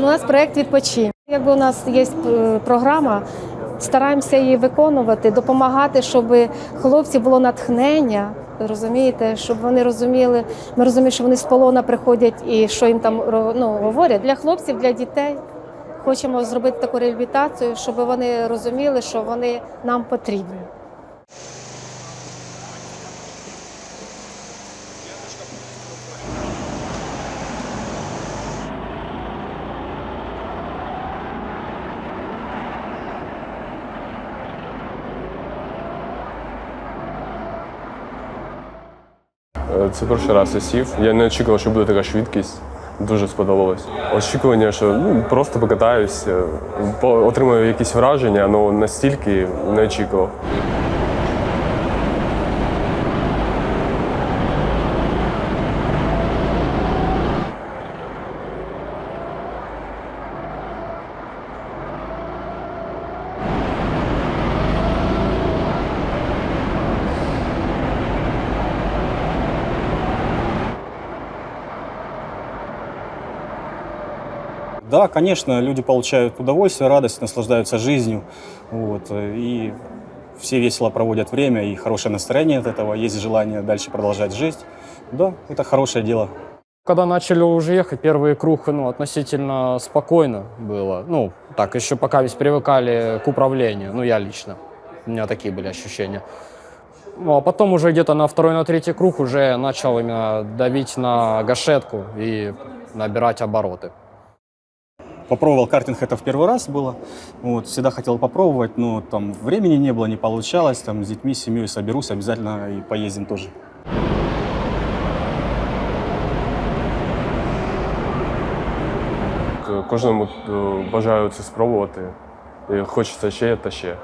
У нас проект відпочинь. Якби у нас є е, програма, стараємося її виконувати, допомагати, щоб хлопці було натхнення. Розумієте, щоб вони розуміли, ми розуміємо, що вони з полона приходять і що їм там ну, говорять для хлопців, для дітей. Хочемо зробити таку реабілітацію, щоб вони розуміли, що вони нам потрібні. Це перший раз я сів. Я не очікував, що буде така швидкість. Дуже сподобалось. Очікування, що ну, просто покатаюсь, е, отримаю якісь враження, але настільки не очікував. Да, конечно, люди получают удовольствие, радость, наслаждаются жизнью. Вот, и все весело проводят время, и хорошее настроение от этого, есть желание дальше продолжать жизнь. Да, это хорошее дело. Когда начали уже ехать, первый круг ну, относительно спокойно было. Ну, так, еще пока весь привыкали к управлению. Ну, я лично. У меня такие были ощущения. Ну, а потом уже где-то на второй, на третий круг уже начал именно давить на гашетку и набирать обороты. Попробовал картинг, это в первый раз было. Вот, всегда хотел попробовать, но там времени не было, не получалось. Там с детьми, с семьей соберусь, обязательно и поездим тоже. Кожному е, бажаю це спробувати. І хочеться ще та ще.